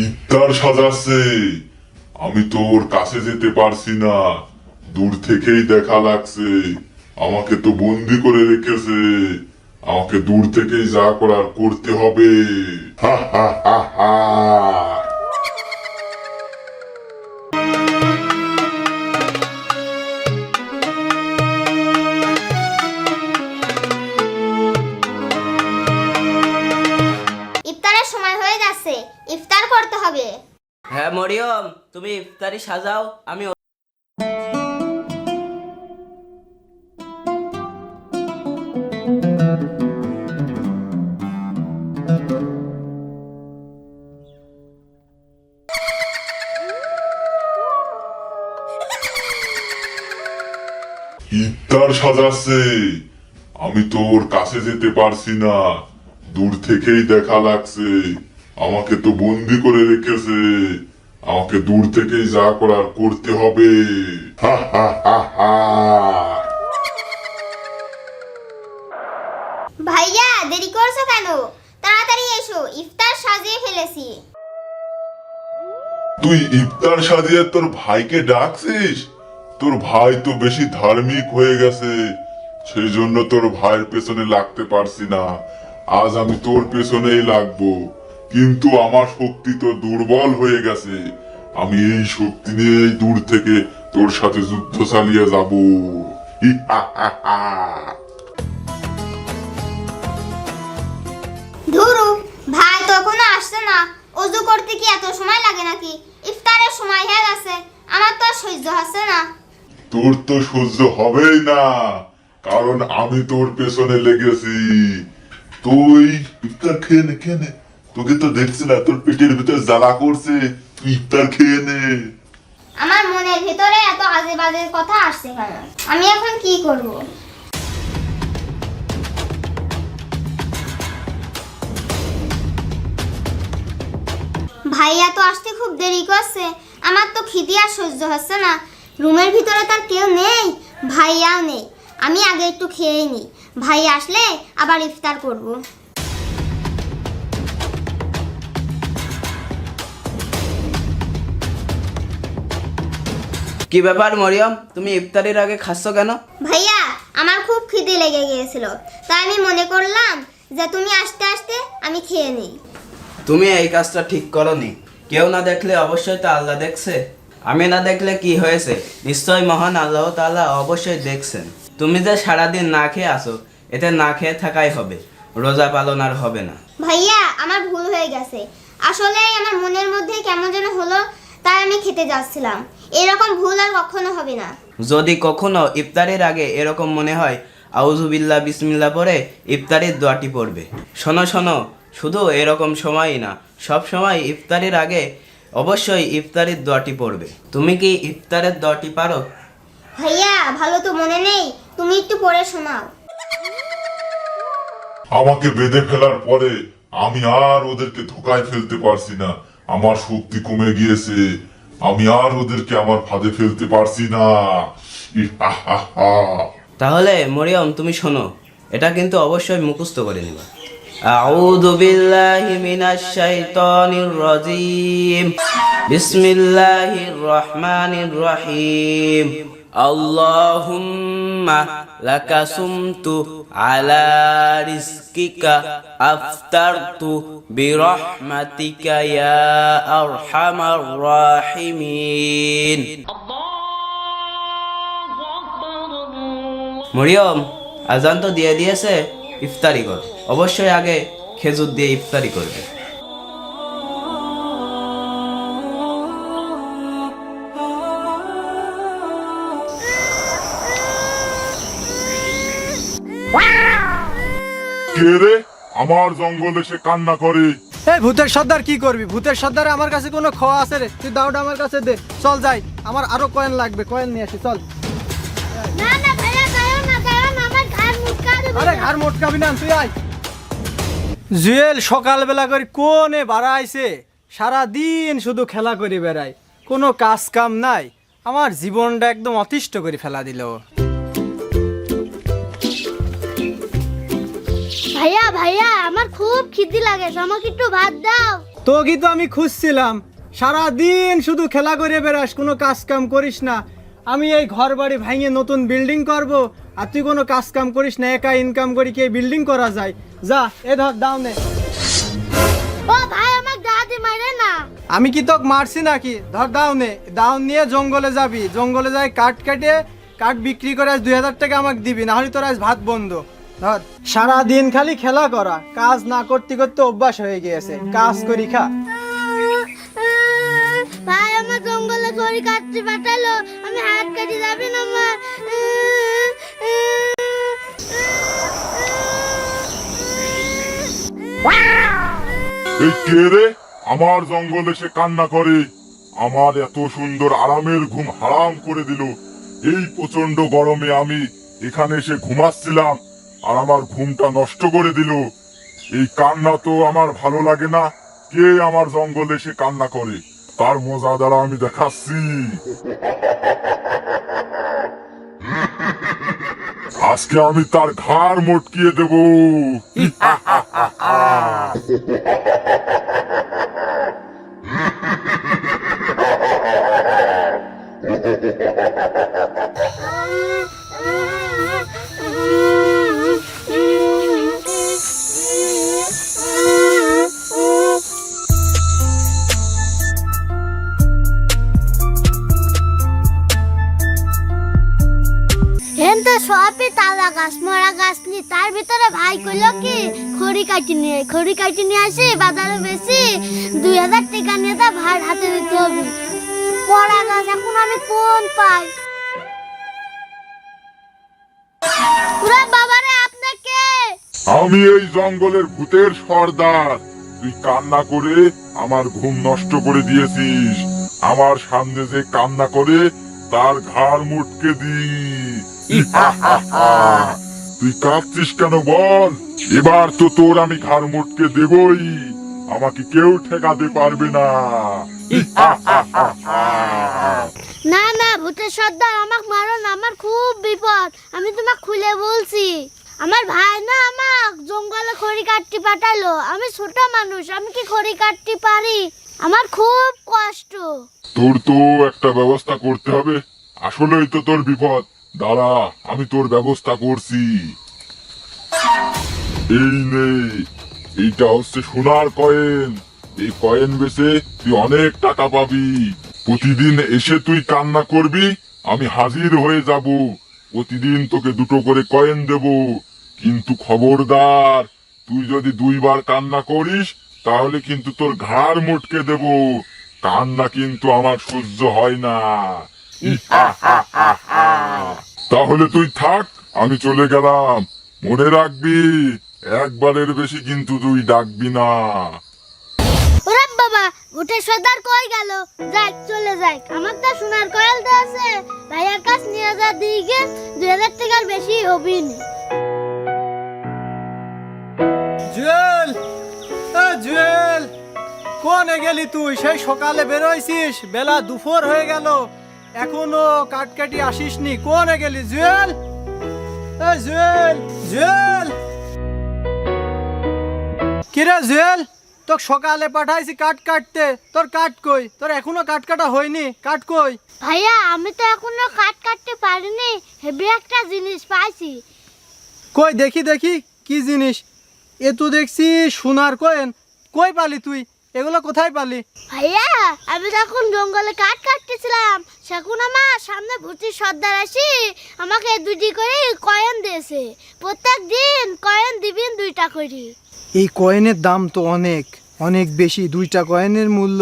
ইফতার সাজাচ্ছে। আমি তোর কাছে যেতে পারছি না। দূর থেকেই দেখা লাগছে। আমাকে তো বন্দি করে রেখেছে। আমাকে দূর থেকেই যা করার করতে হবে। হা হা হা হা। হ্যাঁ মরিয়ম, তুমি ইফতারি সাজাও আমি ইফতার সাজাচ্ছে। আমি তোর কাছে যেতে পারছি না। দূর থেকেই দেখা লাগছে। আমাকে তো বন্দি করে রেখেছে। আমাকে দূর থেকেই যা করার করতে হবে। হা হা হা হা। ভাইয়া দেরি করছ কেন? তাড়াতাড়ি এসো ইফতার সাজিয়ে ফেলেছি। তুই ইফতার সাজিয়ে তোর ভাইকে ডাকছিস? তোর ভাই তো বেশি ধার্মিক হয়ে গেছে। সেই জন্য তোর ভাইয়ের পেছনে লাগতে পারছি না। আজ আমি তোর পেছনেই লাগবো। কিন্তু আমার শক্তি তো দুর্বল হয়ে গেছে। আমি এই শক্তি নিয়েই দূর থেকে তোর সাথে যুদ্ধ চালিয়ে যাব। ধুরু ভাই তো এখনও আসছে না। অজু করতে কি এত সময় লাগে নাকি? ইফতারের সময় হয়ে গেছে। আমার তো সহ্য হচ্ছে না। তোর তো সহ্য হবেই না কারণ আমি তোর পেছনে লেগেছি। তুই ইফতার খেয়ে নে খেয়ে নে। তোকে তো দেখছি না, তোর পেটের ভিতর জ্বালা করছে। ইফতার খেয়ে নে। আমার মনের ভিতরে এত আজে বাজে কথা আসছে কেন? আমি এখন কি করব? ভাইয়া তো আসতে খুব দেরি করছে। আমার তো খিদি আর সহ্য হচ্ছে না। রুমের ভিতরে তার কেউ নেই, ভাইয়াও নেই। আমি আগে একটু খেয়ে নিই ভাই আসলে আবার ইফতার করব। কি ব্যাপার মরিয়ম? তুমি ইফতারির আগে খাচ্ছ কেন? ভাইয়া আমার খুব খিদে লেগে গিয়েছিল। তাই আমি মনে করলাম যে তুমি আসতে আসতে আমি খেয়ে নিই। তুমি এই কাজটা ঠিক করনি। কেউ না দেখলে অবশ্যই তো আল্লাহ দেখছে। আমি না দেখলে কি হয়েছে? নিশ্চয় মহান আল্লাহ তাআলা অবশ্যই দেখছেন। তুমি যে সারাদিন না খেয়ে আসো এতে না খেয়ে থাকাই হবে। রোজা পালন আর হবে না। ভাইয়া আমার ভুল হয়ে গেছে। আসলে আমার মনের মধ্যে কেমন যেন হলো তাই আমি খেতে যাচ্ছিলাম। এরকম ভুল আর কখনো হবে না। যদি কখনো ইফতারের আগে এরকম মনে হয় আউজুবিল্লাহ বিসমিল্লাহ পরে ইফতারির দোয়াটি পড়বে। শোনো শোনো শুধু এরকম সময়ই না সব সময় ইফতারির আগে অবশ্যই ইফতারির দোয়াটি পড়বে। তুমি কি ইফতারের দোয়াটি পারো? ভাইয়া ভালো তো মনে নেই তুমি একটু পড়ে শোনাও। আমাকে বেঁধে ফেলার পরে আমি আর ওদেরকে ধোকায় ফেলতে পারছি না। আমার শক্তি কমে গিয়েছে। আমি আর ওদেরকে আমার ফাঁদে ফেলতে পারছি না। তাহলে, মরিয়ম, তুমি শোনো, এটা কিন্তু অবশ্যই মুখস্থ করে নিবা। أعوذ بالله من الشيطان الرجيم بسم الله الرحمن রহিম। মরিয়ম আজান তো দিয়ে দিয়েছে ইফতারি কর। অবশ্যই আগে খেজুর দিয়ে ইফতারি করবে। কে রে আমার জঙ্গলে সে কান্না করে। এই ভূতের সর্দার কি করবি? ভূতের সর্দার আমার কাছে কোনো খাওয়া আছে রে। তুই দাওটা আমার কাছে দে। চল যাই। আমার আরও কয়েন লাগবে। কয়েন নিয়ে আসি। চল। না না ভাইয়া কারণ না কারণ আমার ঘাড় মুটকা আরে ঘর মোটকাবি না তুই আয়। জুয়েল সকালবেলা করে কোনে বাড়াইছে? সারা দিন শুধু খেলা করে বেড়ায়। কোনো কাজ কাম নাই। আমার জীবনটা একদম অতিষ্ঠ করে ফেলা দিল। ভাইয়া ভাইয়া আমার খুব খিদি লাগে। আমাকে একটু ভাত দাও। তোকে তো আমি খুঁজছিলাম। সারা দিন শুধু খেলা করে বেড়াস কোনো কাজ কাম করিস না। আমি এই ঘর বাড়ি ভাঙে নতুন বিল্ডিং করব আর তুই কোনো কাজ কাম করিস না একা ইনকাম করি কি বিল্ডিং করা যায়? যা এ ধর দাও নে। ও ভাই আমার দাদি মারে না। আমি কি তোকে মারছি নাকি? ধর দাও নে। দাও নিয়ে জঙ্গলে যাবি। জঙ্গলে যাই কাঠ কেটে কাঠ বিক্রি করে আজ দুই হাজার টাকা আমাকে দিবি নাহলে তোর আজ ভাত বন্ধ। সারা দিন খালি খেলা করা কাজ না করতে করতে অভ্যাস হয়ে গিয়েছে কাজ করি খা। ভাই আমার জঙ্গলে খড়ি কাটতে পাঠালো আমি হাত কাটি যাবি না আমার এই কে রে? আমার জঙ্গলে সে কান্না করে। আমার এত সুন্দর আরামের ঘুম হারাম করে দিল। এই প্রচণ্ড গরমে আমি এখানে এসে ঘুমাচ্ছিলাম। আর আমার ঘুমটা নষ্ট করে দিল। এই কান্না তো আমার ভালো লাগে না। কে আমার জঙ্গলে এসে কান্না করে? তার মজা দ্বারা আমি দেখাচ্ছি। আজকে আমি তার ঘাড় মটকিয়ে দেবো। তার ভিতরে ভাই কইলো কি খড়ি কাটি নিয়ে খড়ি কাটি নিয়ে আসি বাজারে বেশি দুই হাজার টাকা নিয়ে তা ভাই হাতে দিতে হবে। মরা গাছ এখন আমি কোন পাই? ওরে বাবারে আপনাকে আমি এই জঙ্গলের ভূতের সর্দার। তুই কান্না করে আমার ঘুম নষ্ট করে দিয়েছিস। আমার সামনে যে কান্না করে তার ঘাড় মুটকে দি তুই কাঁদছিস কেন বল? এবার তো তোর আমি ঘাড় মুটকে দেবই। আমাকে কেউ ঠেকাতে পারবে না। না না ভূতের সর্দার আমাকে মারো না আমার খুব বিপদ। আমি তোমাকে খুলে বলছি। আমার ভাই না আমাক জঙ্গলে খড়ি কাটতে পাঠালো। আমি ছোট মানুষ আমি কি খড়ি কাটতে পারি? আমার খুব কষ্ট। তোর তো একটা ব্যবস্থা করতে হবে। আসলেই তো তোর বিপদ। দাঁড়া, আমি তোর ব্যবস্থা করছি। এই নে, এইটা হচ্ছে সোনার কয়েন। এই কয়েন বেচে তুই অনেক টাকা পাবি। প্রতিদিন এসে তুই কান্না করবি, আমি হাজির হয়ে যাব। প্রতিদিন তোকে দুটো করে কয়েন দেব। কিন্তু খবরদার, তুই যদি দুইবার কান্না করিস, তাহলে কিন্তু তোর ঘাড় মুটকে দেব। কান্না কিন্তু আমার সহ্য হয় না। তাহলে তুই থাক আমি চলে গেলাম। মনে রাখবি একবারের বেশি কিন্তু তুই ডাকবি না। ওরে বাবা সর্দার কই গেল? যাই চলে যাই। আমার তো সোনার কয়েলটা আছে। ভাইয়ার কাছ নিয়ে যা দিকে দুই হাজার টাকার বেশি হবি না। জুয়েল জুয়েল কোনে গেলি তুই? সেই সকালে বেরোইছিস বেলা দুপুর হয়ে গেল। এখনও কাটকাটি আসিসনি। কোনে গেলি জুয়েল? এ জুয়েল জুয়েল! কিরে জুয়েল তোকে সকালে পাঠাইছি কাট কাটতে। তোর কাট কই? তোর এখনও কাট কাটা হয়নি। কাট কই? ভাইয়া আমি তো এখনও কাট কাটতে পারিনি। হেভি একটা জিনিস পাইছি। কই দেখি দেখি কি জিনিস? এ তো দেখছি সোনার কয়েন। কই পালি তুই? এগুলো কোথায় পালি? ভাইয়া আমি যখন জঙ্গলে কাঠ কাটতেছিলাম সেখন আমার সামনে ভূতির সর্দার আসি আমাকে দুটি করে কয়েন দিয়েছে। প্রত্যেক দিন কয়েন দিবেন দুইটা করে। এই কয়েনের দাম তো অনেক অনেক বেশি। দুইটা কয়েনের মূল্য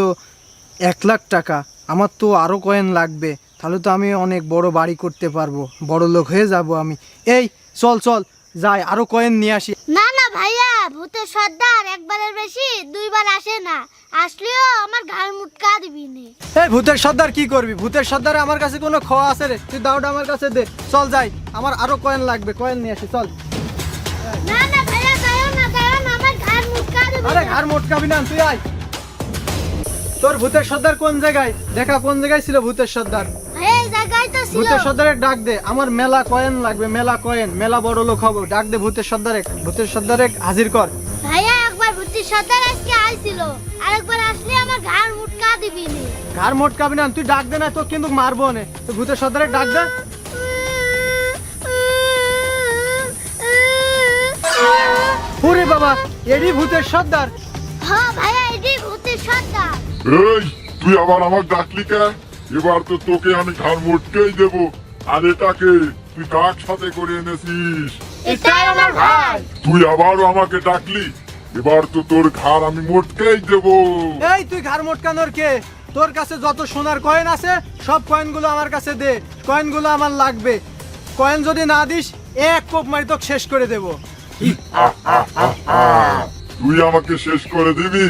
এক লাখ টাকা। আমার তো আরও কয়েন লাগবে তাহলে তো আমি অনেক বড় বাড়ি করতে পারব। বড় লোক হয়ে যাব আমি। এই চল চল যাই আরও কয়েন নিয়ে আসি। না না ভাইয়া ভূতের সর্দার একবারের বেশি দুইবার আসে না। আসলেও আমার ঘাড় মুটকা দিবি নে। এই ভূতের সর্দার কি করবি? ভূতের সর্দার আমার কাছে কোনো খাওয়া আছে রে। তুই দাওটা আমার কাছে দে। চল যাই। আমার আরও কয়েন লাগবে। কয়েন নিয়ে আসি। চল। না না ভাইয়া যাও না যাও না আমার ঘাড় মুটকা দিবি আরে। ঘর মোটকাবি না তুই আয়। তোর ভূতের সর্দার কোন জায়গায়? দেখা কোন জায়গায় ছিল ভূতের সর্দার? জায়গায় তো ছিল। ভূতের সর্দারে ডাক দে আমার মেলা কয়েন লাগবে মেলা কয়েন মেলা বড় লোক হব। ডাক দে ভূতের সর্দারে ভূতের সর্দারে হাজির কর। ভাইয়া একবার ভূতের সর্দার আজকে আইছিল। আরেকবার আসলে আমার ঘাড় মুটকা দিবি নি। কার মোট কাবি না তুই ডাক দে না তোর কিন্তু মারবো নে। তুই ভূতের সর্দারে ডাক দে। ওরে বাবা এডি ভূতের সর্দার। হ্যাঁ ভাইয়া এটি ভূতের সর্দার। এই তুই আবার আমাকে ডাকলি কে এবার তো তোকে আমি ঘাড় মোটকেই দেবো। আর এটাকে তুই কাক সাথে করে এনেছিস। এটাই আমার ভাই। তুই আবারও আমাকে ডাকলি। এবার তো তোর ঘাড় আমি মোটকেই দেবো। এই তুই ঘাড় মোটকানোর কে? তোর কাছে যত সোনার কয়েন আছে সব কয়েনগুলো আমার কাছে দে। কয়েনগুলো আমার লাগবে। কয়েন যদি না দিস এক কোপ মারি তোকে শেষ করে দেব। তুই আমাকে শেষ করে দিবি।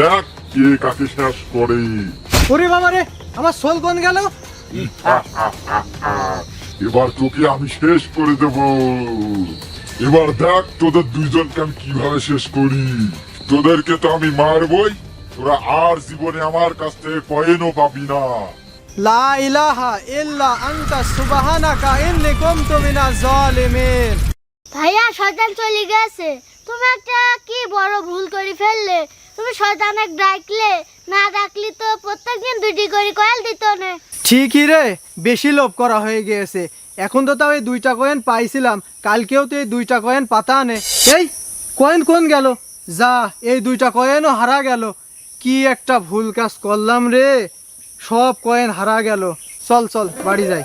দেখ কে কাকে শেষ করে। ওরে বাবা রে আমার সোল কোন গেল? এবার তোকে আমি শেষ করে দেব। এবার দেখ তোদের দুইজনকে আমি কীভাবে শেষ করি। তোদেরকে তো আমি মারবই। তোরা আর জীবনে আমার কাছ থেকে কয়েনও পাবি না। লা ইলাহা ইল্লা আনতা সুবহানাকা ইন্নী কুনতু মিনাজ জালিমিন। ভাইয়া শয়তান চলে গেছে। তুমি একটা কি বড় ভুল করে ফেললে? তুমি শয়তানক ডাকলে, না ডাকলি তো প্রত্যেকদিন দুটি করে কয়েল দিত না। ঠিকই রে, বেশি লোভ করা হয়ে গিয়েছে। এখন তো তাও এই দুইটা কয়েন পাইছিলাম, কালকেও তো এই দুইটা কয়েন পাতা আনে। এই, কয়েন কোন গেল? যা, এই দুইটা কয়েনও হারা গেল। কি একটা ভুল কাজ করলাম রে। সব কয়েন হারা গেল। চল চল, বাড়ি যাই।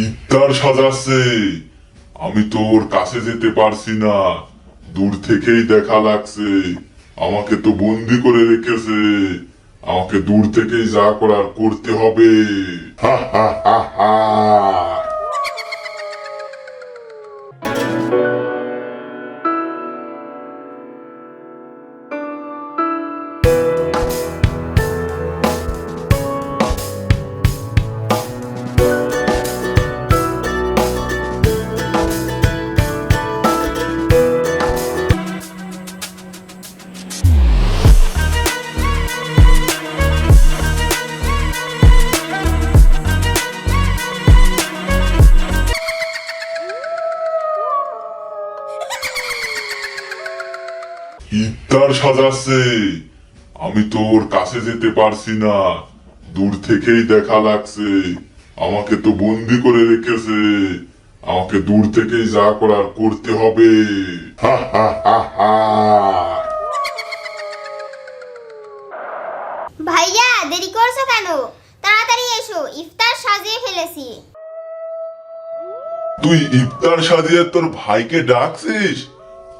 ইফতার সাজাচ্ছে। আমি তোর কাছে যেতে পারছি না। দূর থেকেই দেখা লাগছে। আমাকে তো বন্দি করে রেখেছে। আমাকে দূর থেকেই যা করার করতে হবে। হা হা হা হা। ইফতার সাজাচ্ছে আমি তোর কাছে যেতে পারছি না। দূর থেকেই দেখা লাগছে। আমাকে তো বন্দি করে রেখেছে। আমাকে দূর থেকেই যা করার করতে হবে। হা হা হা হা। ভাইয়া দেরি করছ কেন? তাড়াতাড়ি এসো ইফতার সাজিয়ে ফেলেছি। তুই ইফতার সাজিয়ে তোর ভাইকে ডাকছিস?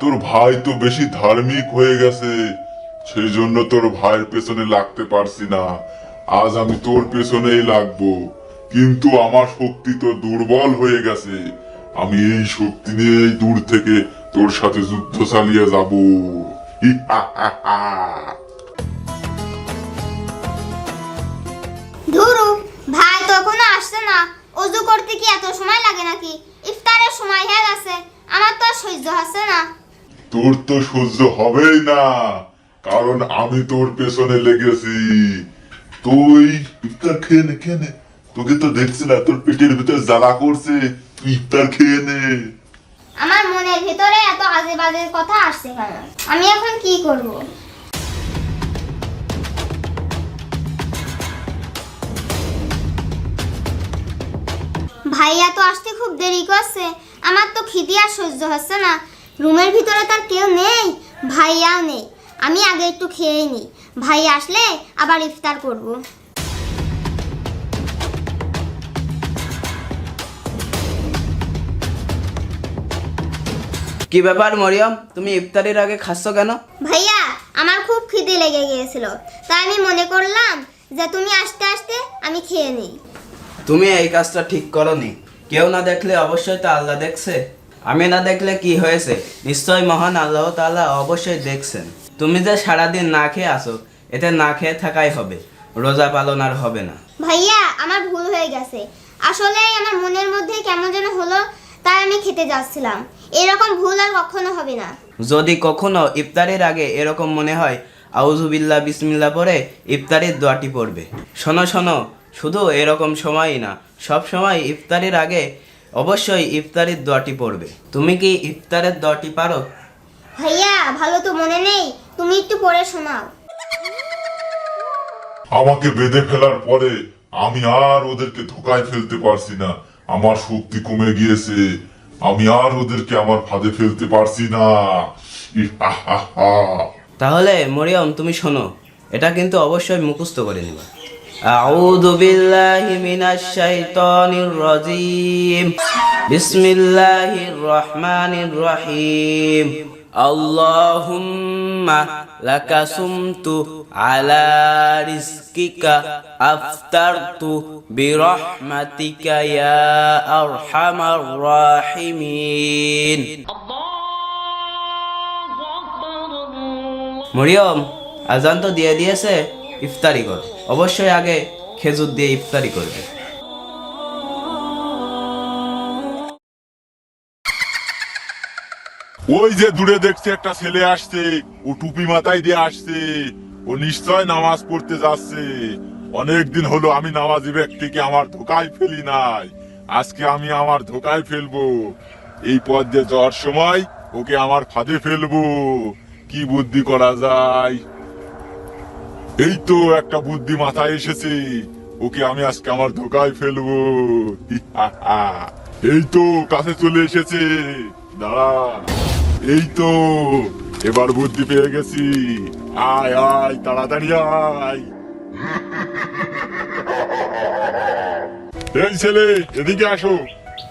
তোর ভাই তো বেশি ধার্মিক হয়ে গেছে। সেই জন্য তোর ভাইয়ের পেছনে লাগতে পারছি না। আজ আমি তোর পেছনেই লাগবো। কিন্তু আমার শক্তি তো দুর্বল হয়ে গেছে। আমি এই শক্তি নিয়েই দূর থেকে তোর সাথে যুদ্ধ চালিয়ে যাব। ধুরু, ভাই তো এখনও আসছে না। অজু করতে কি এত সময় লাগে নাকি? ইফতারের সময় হয়ে গেছে। আমার তো সহ্য না। তোর তো সহ্য হবেই না। কারণ আমি তোর পেছনে লেগেছি। তুই ইফতার খেয়ে নে খেয়ে নে। তোকে তো দেখছি না, তোর পেটের ভিতর জ্বালা করছে। তুই ইফতার খেয়ে নে। আমার মনের ভিতরে এত আজে বাজে কথা আসছে কেন? আমি এখন কি করব? ভাইয়া তো আসতে খুব দেরি করছে। আমার তো খিদি আর সহ্য হচ্ছে না। রুমের ভিতরে তার কেউ নেই ভাইয়াও নেই। আমি আগে একটু খেয়ে নিই ভাই আসলে আবার ইফতার করব। কি ব্যাপার মরিয়ম? তুমি ইফতারের আগে খাচ্ছ কেন? ভাইয়া আমার খুব খিদে লেগে গিয়েছিল। তাই আমি মনে করলাম যে তুমি আসতে আসতে আমি খেয়ে নিই তুমি এই কাজটা ঠিক করনি। কেউ না দেখলে অবশ্যই তো আল্লাহ দেখছে। আমি না দেখলে কি হয়েছে? নিশ্চয় মহান আল্লাহ তালা অবশ্যই দেখছেন। তুমি যে সারাদিন না খেয়ে আসো এতে না খেয়ে থাকাই হবে। রোজা পালন আর হবে না। ভাইয়া আমার ভুল হয়ে গেছে। আসলে আমার মনের মধ্যে কেমন যেন হলো তাই আমি খেতে যাচ্ছিলাম। এরকম ভুল আর কখনো হবে না। যদি কখনো ইফতারের আগে এরকম মনে হয় আউজুবিল্লাহ বিসমিল্লাহ পরে ইফতারের দোয়াটি পড়বে। শোনো শোনো শুধু এরকম সময়ই না সব সময় ইফতারের আগে অবশ্যই ইফতারের দোয়াটি পড়বে। তুমি কি ইফতারের দোয়াটি পারো? ভাইয়া ভালো তো মনে নেই। তুমি একটু পড়ে শোনাও। আমাকে বেঁধে ফেলার পরে আমি আর ওদেরকে ধোকায় ফেলতে পারছি না। আমার শক্তি কমে গিয়েছে। আমি আর ওদেরকে আমার ফাঁদে ফেলতে পারছি না। তাহলে মরিয়ম তুমি শোনো। এটা কিন্তু অবশ্যই মুখস্থ করে নিবা। আউযু বিল্লাহি মিনাশ শাইতানির রাজিম বিসমিল্লাহির রহমানির রহিম আল্লাহুম্মা লাকা সুমতু আলা রিজকিকা আফতারতু বিরহমাতিকা ইয়া আরহামার রাহিমিন মরিয়ম আজান তো দিয়ে দিয়েছে ইফতারি কর। অবশ্যই আগে খেজুর দিয়ে ইফতারি করবে। ওই যে দূরে দেখছে একটা ছেলে আসছে, ও টুপি মাথায় দিয়ে আসছে, ও নিশ্চয় নামাজ পড়তে যাচ্ছে। অনেকদিন হলো আমি নামাজি ব্যক্তিকে আমার ধোকায় ফেলি নাই। আজকে আমি আমার ধোকায় ফেলব। এই পথ দিয়ে যাওয়ার সময় ওকে আমার ফাঁদে ফেলব। কি বুদ্ধি করা যায়? এই তো একটা বুদ্ধি মাথায় এসেছে। ওকে আমি আজকে আমার ধোকায় ফেলব। এই তো কাছে চলে এসেছে। দাঁড়া। এই তো এবার বুদ্ধি পেয়ে গেছি। আয় আয় তাড়াতাড়ি আয়। এই ছেলে এদিকে আসো।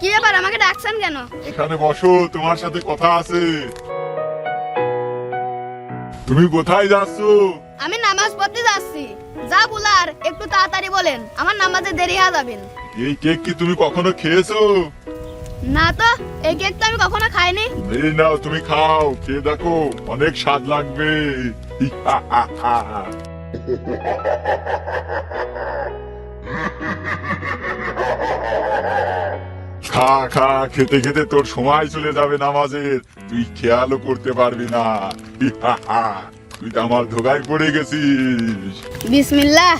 কি ব্যাপার আমাকে ডাকছেন কেন? এখানে বসো তোমার সাথে কথা আছে। তুমি কোথায় যাচ্ছ? নামাজ পড়তে যাচ্ছি। যা বলার একটু তাড়াতাড়ি বলেন আমার নামাজে দেরি হয়ে যাবেন এই কেক কি তুমি কখনো খেয়েছো? না তো এই কেক তো আমি কখনো খাইনি। এই নাও তুমি খাও খেয়ে দেখো অনেক স্বাদ লাগবে। খা খা খেতে খেতে তোর সময় চলে যাবে নামাজের। তুই খেয়ালও করতে পারবি না। তুই তো আমার ধোকায় পড়ে গেছিস। বিসমিল্লাহ।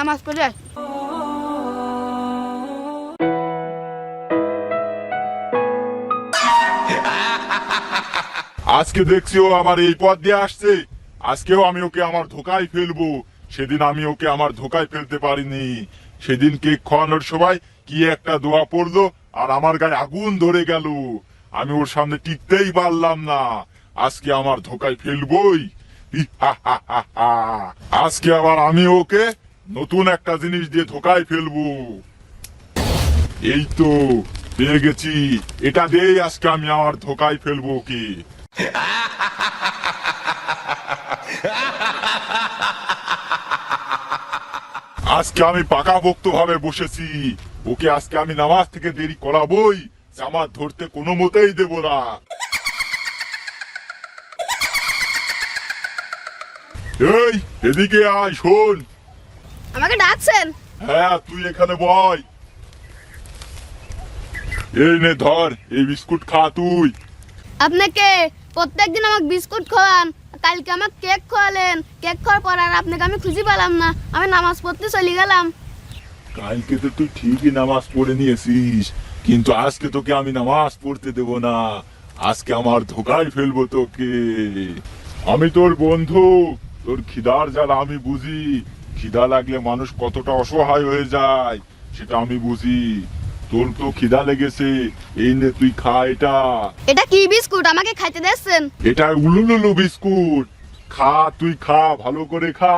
নামাজ পড়ে আজকে দেখছি ও আমার এই পথ দিয়ে আসছে। আজকেও আমি ওকে আমার ধোকায় ফেলব। সেদিন আমি ওকে আমার ধোকায় ফেলতে পারিনি। সেদিন কেক খাওয়ানোর সময় কি একটা দোয়া পড়ল আর আমার গায়ে আগুন ধরে গেল। আমি ওর সামনে টিকতেই পারলাম না। আজকে আমার ধোকায় ফেলবই। আজকে আবার আমি ওকে নতুন একটা জিনিস দিয়ে ধোকায় ফেলব। এই তো, পেয়ে গেছি। এটা দিয়েই আজকে আমি আমার ধোকায় ফেলব কি আজকে আমি পাকাপোক্ত ভাবে বসেছি। ওকে আজকে আমি নামাজ থেকে দেরি করাবই। জামাত ধরতে কোনো মতেই দেব না। এই এদিকে আয় শোন। আমাকে ডাকছেন? হ্যাঁ তুই এখানে বয়। এই নে ধর এই বিস্কুট খা তুই। আপনাকে প্রত্যেকদিন আমাকে বিস্কুট খাওয়ান কালকে আমাকে কেক খাওয়ালেন কেক খাওয়ার পর আর আপনাকে আমি খুঁজে পেলাম না, আমি নামাজ পড়তে চলে গেলাম। কালকে তো তুই ঠিকই নামাজ পড়ে নিয়েছিস, কিন্তু আজকে তোকে আমি নামাজ পড়তে দেব না। আজকে আমার ধোকায় ফেলব তোকে। আমি তোর বন্ধু, তোর খিদার জ্বালা আমি বুঝি। খিদা লাগলে মানুষ কতটা অসহায় হয়ে যায়, সেটা আমি বুঝি। তোর তো খিদা লেগেছে এই নে তুই খা এটা। এটা কি বিস্কুট? আমাকে খাইতে দিচ্ছেন এটা উলুলুলু বিস্কুট। খা তুই খা ভালো করে খা।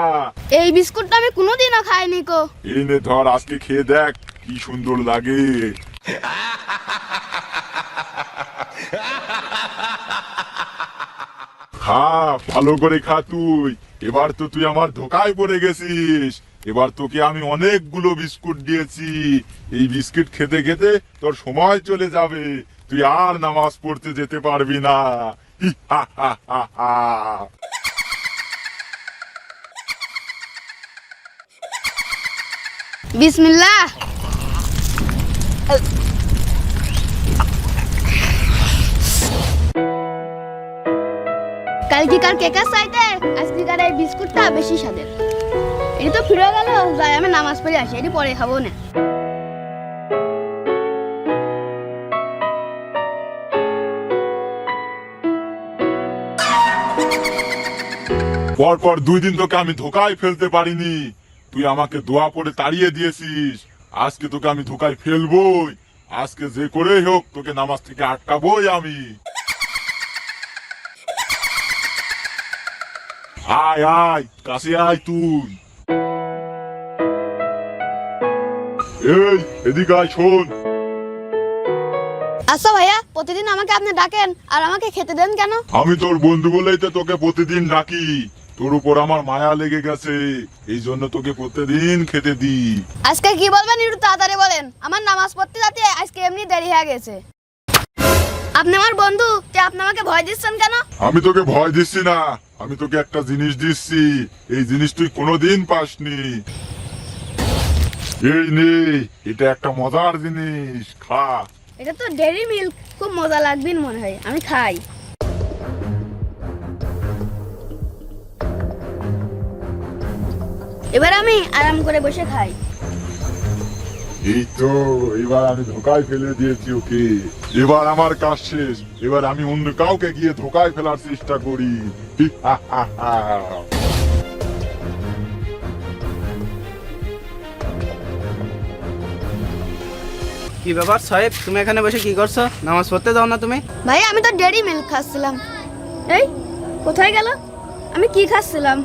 এই বিস্কুটটা আমি কোনোদিনও খাইনি কো। এই নে ধর আজকে খেয়ে দেখ কি সুন্দর লাগে। খা ভালো করে খা তুই। এবার তো তুই আমার ধোকায় পড়ে গেছিস। এবার তোকে আমি অনেকগুলো বিস্কুট দিয়েছি। এই বিস্কিট খেতে খেতে তোর সময় চলে যাবে। তুই আর নামাজ পড়তে যেতে পারবি না। কালকে কার কেক সাইতে আজকে কার এই বিস্কুটটা বেশি স্বাদের? এটি তো ফিরে গেল, যাই, আমি নামাজ পড়ে আসি, এটি পরে খাব না। পর পর দুই দিন তোকে আমি ধোকায় ফেলতে পারিনি। তুই আমাকে দোয়া পড়ে তাড়িয়ে দিয়েছিস। আজকে তোকে আমি ধোকায় ফেলবই। আজকে যে করেই হোক, তোকে নামাজ থেকে আটকাবই আমি। আয় আয়, কাছে আয় তুই। এই এদিকে আয় শোন। আচ্ছা ভাইয়া প্রতিদিন আমাকে আপনি ডাকেন আর আমাকে খেতে দেন কেন? আমি তোর বন্ধু বলেই তো তোকে প্রতিদিন ডাকি। তোর উপর আমার মায়া লেগে গেছে এই জন্য তোকে প্রতিদিন খেতে দিই। আজকে কি বলবেন একটু তাড়াতাড়ি বলেন। আমার নামাজ পড়তে যাতে আজকে এমনি দেরি হয়ে গেছে। আপনি আমার বন্ধু তে আপনি আমাকে ভয় দিচ্ছেন কেন? আমি তোকে ভয় দিচ্ছি না আমি তোকে একটা জিনিস দিচ্ছি। এই জিনিস তুই কোনোদিন পাসনি। এই নে এটা একটা মজার জিনিস খা। এটা তো ডেরি মিল্ক খুব মজা লাগবে মনে হয় আমি খাই। এবার আমি আরাম করে বসে খাই। এই তো এবার আমি ধোকায় ফেলে দিয়েছি ওকে। এবার আমার কাজ শেষ এবার আমি অন্য কাউকে গিয়ে ধোকায় ফেলার চেষ্টা করি। কি ব্যাপার? সাহেব তুমি এখানে বসে কি করছ? নামাজ পড়তে যাও না তুমি। ভাই আমি তো ডেরি মিল্ক খাচ্ছিলাম। এই কোথায় গেল? আমি কি খাচ্ছিলাম?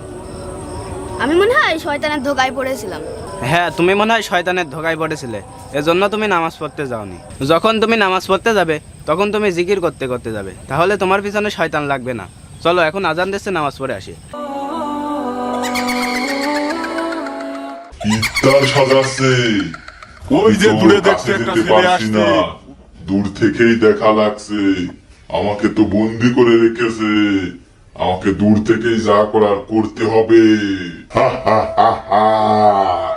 আমি মনে হয় শয়তানের ধোকায় পড়েছিলাম। হ্যাঁ তুমি মনে হয় শয়তানের ধোকায় পড়েছিলে। এজন্য তুমি নামাজ পড়তে যাওনি। যখন তুমি নামাজ পড়তে যাবে তখন তুমি জিকির করতে করতে যাবে। তাহলে তোমার পিছনে শয়তান লাগবে না। চলো এখন আজান দিচ্ছে নামাজ পড়ে আসি। ইফতার সাজাচ্ছে। ওই যে দূরে দেখতে একটা ছেলে আসছে। দূর থেকেই দেখা লাগছে। আমাকে তো বন্দি করে রেখেছে। আমাকে দূর থেকেই যা করার করতে হবে। হা হা হা হা।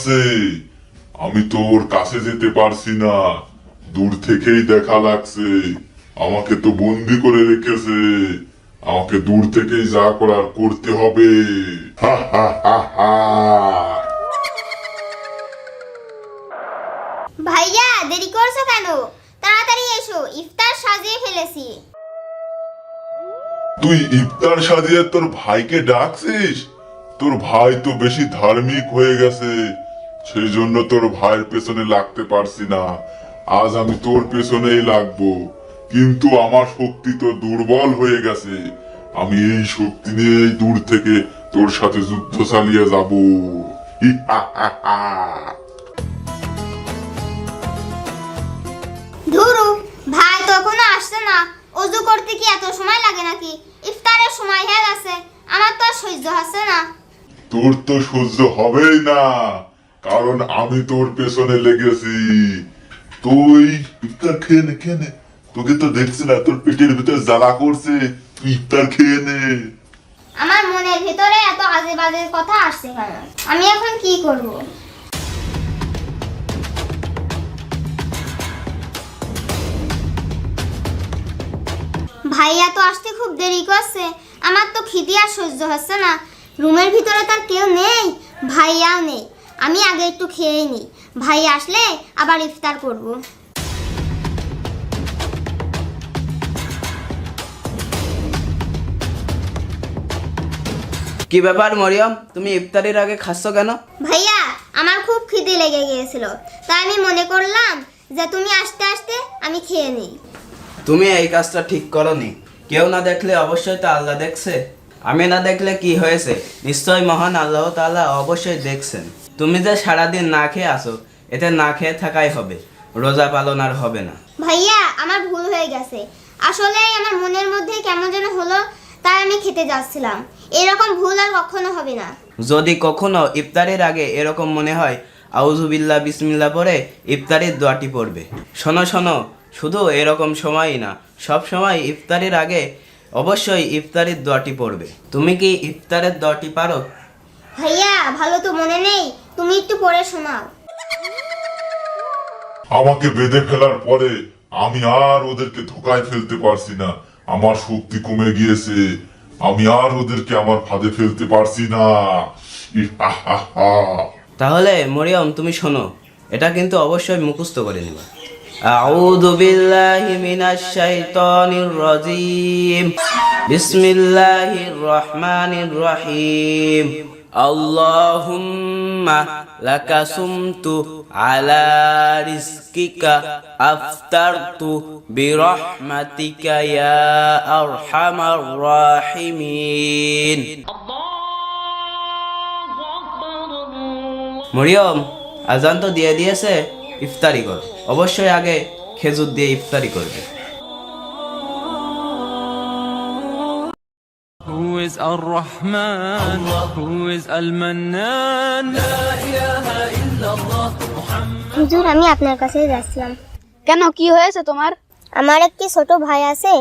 সাজাচ্ছে আমি তোর কাছে যেতে পারছি না। দূর থেকেই দেখা লাগছে। আমাকে তো বন্দি করে রেখেছে। আমাকে দূর থেকেই যা করার করতে হবে। হা হা হা হা। ভাইয়া দেরি করছ কেন? তাড়াতাড়ি এসো ইফতার সাজিয়ে ফেলেছি। তুই ইফতার সাজিয়ে তোর ভাইকে ডাকছিস? তোর ভাই তো বেশি ধার্মিক হয়ে গেছে। সেই জন্য তোর ভাইয়ের পেছনে লাগতে পারছি না। আজ আমি তোর পেছনেই লাগবো। কিন্তু আমার শক্তি তো দুর্বল হয়ে গেছে। আমি এই শক্তি নিয়ে দূর থেকে তোর সাথে যুদ্ধ চালিয়ে যাব। ধুরু ভাই তো এখনও আসছে না। অজু করতে কি এত সময় লাগে নাকি? ইফতারের সময় হয়ে গেছে। আমার তো সহ্য হচ্ছে না। তোর তো সহ্য হবেই না। কারণ আমি তোর পেছনে লেগেছি। তুই ইফতার খেয়ে নে খেয়ে নে। তোকে তো দেখছি না, তোর পেটের ভিতরে জ্বালা করছে। তুই ইফতার খেয়ে নে। আমার মনের ভিতরে এত আজে বাজে কথা আসছে আমি এখন কি করব? ভাইয়া তো আসতে খুব দেরি করছে। আমার তো খিদি আর সহ্য হচ্ছে না। রুমের ভিতরে তার কেউ নেই, ভাইয়াও নেই। আমি আগে একটু খেয়ে নিই। ভাই আসলে আবার ইফতার করব। কি ব্যাপার মরিয়ম? তুমি ইফতারির আগে খাচ্ছ কেন? ভাইয়া আমার খুব খিদে লেগে গিয়েছিল। তাই আমি মনে করলাম যে তুমি আসতে আসতে আমি খেয়ে নিই। তুমি এই কাজটা ঠিক করনি। কেউ না দেখলে অবশ্যই তো আল্লাহ দেখছে। আমি না দেখলে কি হয়েছে? নিশ্চয় মহান আল্লাহ তাআলা অবশ্যই দেখছেন। তুমি যে সারাদিন না খেয়ে আসো এতে না খেয়ে থাকাই হবে। রোজা পালন আর হবে না। ভাইয়া আমার ভুল হয়ে গেছে। আসলে আমার মনের মধ্যে কেমন যেন হলো তাই আমি খেতে যাচ্ছিলাম। এরকম ভুল আর কখনো হবে না। যদি কখনো ইফতারের আগে এরকম মনে হয় আউজুবিল্লাহ বিসমিল্লা পরে ইফতারের দোয়াটি পড়বে। শোনো শোনো শুধু এরকম সময়ই না সব সময় ইফতারের আগে অবশ্যই ইফতারের দোয়াটি পড়বে। তুমি কি ইফতারের দোয়াটি পারো? ভাইয়া ভালো তো মনে নেই। তুমি একটু পড়ে শোনাও। আমাকে বেঁধে ফেলার পরে আমি আর ওদেরকে ধোকায় ফেলতে পারছি না। আমার শক্তি কমে গিয়েছে। আমি আর ওদেরকে আমার ফাঁদে ফেলতে পারছি না। তাহলে মরিয়ম তুমি শোনো। এটা কিন্তু অবশ্যই মুখস্থ করে নিবা। আউযু বিল্লাহি মিনাশ শাইতানির রাজিম। বিসমিল্লাহির রহমানির রহিম। আল্লাহুম্মা লাকা সুমতু আলা রিজকিকা আফতারতু বিরহমাতিকা ইয়া আরহামার রাহিমিন। মরিয়ম, আজান তো দিয়ে দিয়েছে, ইফতারি করো। অবশ্যই আগে খেজুর দিয়ে ইফতারি করবে। Who is Ar-Rahman? Who is Al-Mannan? হুজুর আমি আপনার কাছেই যাচ্ছিলাম। কেন কি হয়েছে তোমার? আমার একটি ছোট ভাই আছে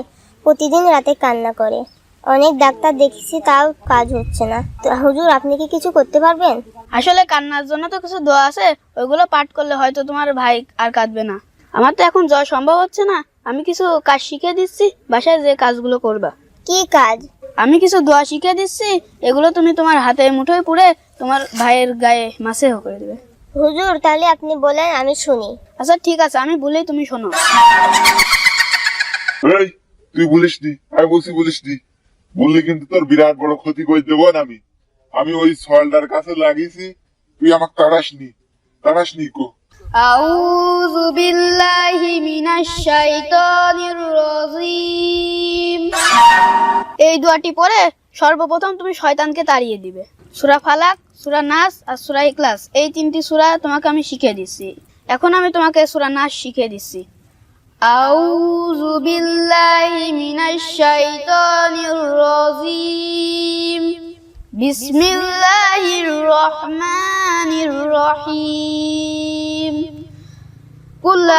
প্রতিদিন রাতে কান্না করে। অনেক ডাক্তার দেখেছি তাও কাজ হচ্ছে না। তো হুজুর আপনি কি কিছু করতে পারবেন? আসলে কান্নার জন্য তো কিছু দোয়া আছে ওইগুলো পাঠ করলে হয়তো তোমার ভাই আর কাঁদবে না। আমার তো এখন যাওয়া সম্ভব হচ্ছে না আমি কিছু কাজ শিখে দিচ্ছি বাসায় যে কাজগুলো করবা। কি কাজ? আমি কিছু দোয়া শিখে দিচ্ছি এগুলো তুমি তোমার হাতে মুঠোয় পুড়ে তোমার ভাইয়ের গায়ে মাসে করে দেবে। হুজুর তাহলে আপনি বলেন আমি শুনি। আচ্ছা ঠিক আছে আমি বলেই তুমি শোনো। এই তুই বলিস নি? আমি বলছি বলিস নি? বললে কিন্তু তোর বিরাট বড় ক্ষতি করে দেবো না আমি। আমি ওই সয়েলটার কাছে লাগিয়েছি তুই আমাকে তাড়াস নি তাড়াস নি কো? আউযু বিল্লাহি মিনাশ শাইতানির রাজিম। এই দোয়াটি পড়ে সর্বপ্রথম তুমি শয়তানকে তাড়িয়ে দিবে। সুরা ফালাক, সুরা নাস আর সূরা ইখলাস, এই তিনটি সূরা তোমাকে আমি শিখিয়ে দিচ্ছি। এখন আমি তোমাকে সূরা নাস শিখিয়ে দিচ্ছি। আউযু বিল্লাহি মিনাশ শাইতানির রাজিম। বিসমিল্লাহির রহমানির রহিম। قل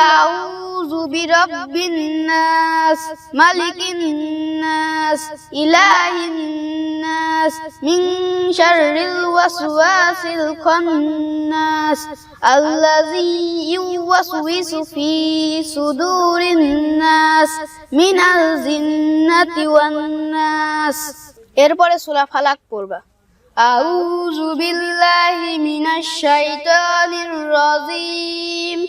أعوذ برب الناس ملك الناس إله الناس من شر الوسواس الخناس الذي يوسوس في صدور الناس من الجنة والناس এরপরে সূরা ফালাক পড়বা আউযু বিল্লাহি মিনাশ শাইতানির রাজিম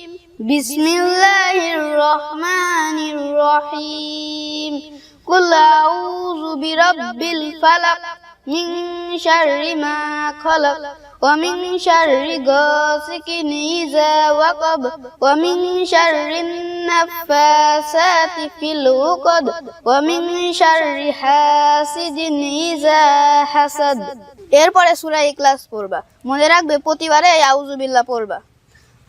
রহমানির রহিম কুল আউযু বিরাব্বিল ফালাক মিন শাররি মা খালাক, ওয়া মিন শাররি গাসিকিন ইযা ওয়াকাব, ওয়া মিন শাররিন নাফাসাতি ফিল উকদ, ওয়া মিন শাররি হাসিদিন ইযা এরপরে সূরা ইখলাস পড়বা। মনে রাখবে প্রতিবারে আউযুবিল্লাহ পড়বা।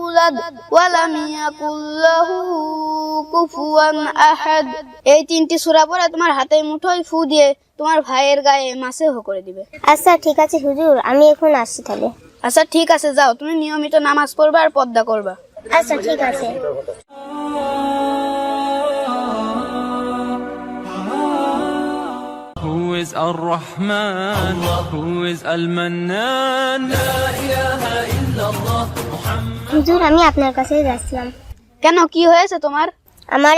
ইউলাদ ওয়া লাম ইয়াকুল লাহু কুফুয়ান আহাদ এই তিনটি সূরা পড়ে তোমার হাতে মুঠোয় ফু দিয়ে তোমার ভাইয়ের গায়ে মাসে হো করে দিবে। আচ্ছা ঠিক আছে হুজুর আমি এখন আসছি তাহলে। আচ্ছা ঠিক আছে যাও। তুমি নিয়মিত নামাজ পড়বা আর পর্দা করবা। আচ্ছা ঠিক আছে। Who is Ar-Rahman? Who is Al-Mannan? হুজুর আমি আপনার কাছেই যাচ্ছিলাম। কেন কি হয়েছে তোমার? আমার